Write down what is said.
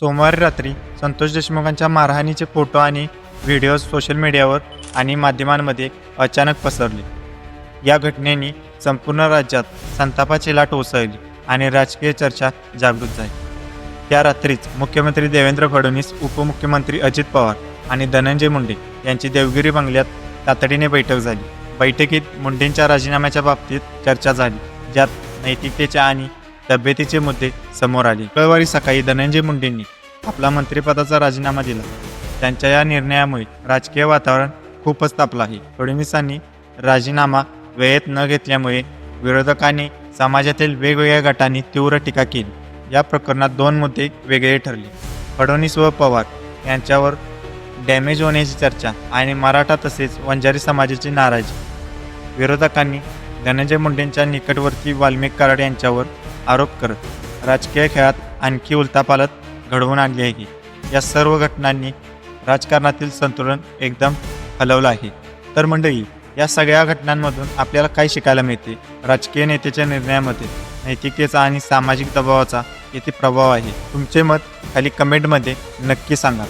सोमवारी रात्री संतोष देशमुखांच्या मारहाणीचे फोटो आणि व्हिडिओ सोशल मीडियावर आणि माध्यमांमध्ये अचानक पसरले. या घटनेने संपूर्ण राज्यात संतापाची लाट उसळली आणि राजकीय चर्चा जागृत झाली. त्या रात्रीच मुख्यमंत्री देवेंद्र फडणवीस उपमुख्यमंत्री अजित पवार आणि धनंजय मुंडे यांची देवगिरी बंगल्यात तातडीने बैठक झाली. बैठकीत मुंडेंच्या राजीनाम्याच्या बाबतीत चर्चा झाली ज्यात नैतिकतेच्या आणि तब्येतीचे मुद्दे समोर आले. शुक्रवारी सकाळी धनंजय मुंडेंनी आपला मंत्रिपदाचा राजीनामा दिला. त्यांच्या या निर्णयामुळे राजकीय वातावरण खूपच तापलं आहे. फडणवीसांनी राजीनामा वेळेत न घेतल्यामुळे विरोधकांनी समाजातील वेगवेगळ्या गटांनी तीव्र टीका केली. या प्रकरणात दोन मुद्दे वेगळे ठरले. फडणवीस व पवार यांच्यावर डॅमेज होण्याची चर्चा आणि मराठा तसेच वंजारी समाजाची नाराजी. विरोधकांनी धनंजय मुंडेंच्या निकटवर्ती वाल्मिक कराड यांच्यावर आरोप करत राजकीय खेळात आणखी उलतापालत घडवून आणली आहे या सर्व घटनांनी राजकारणातील संतुलन एकदम हलवलं आहे. तर मंडळी या सगळ्या घटनांमधून आपल्याला काय शिकायला मिळते? राजकीय नेत्याच्या निर्णयामध्ये नैतिकतेचा आणि सामाजिक दबावाचा येथे प्रभाव आहे? तुमचे मत खाली कमेंटमध्ये नक्की सांगा.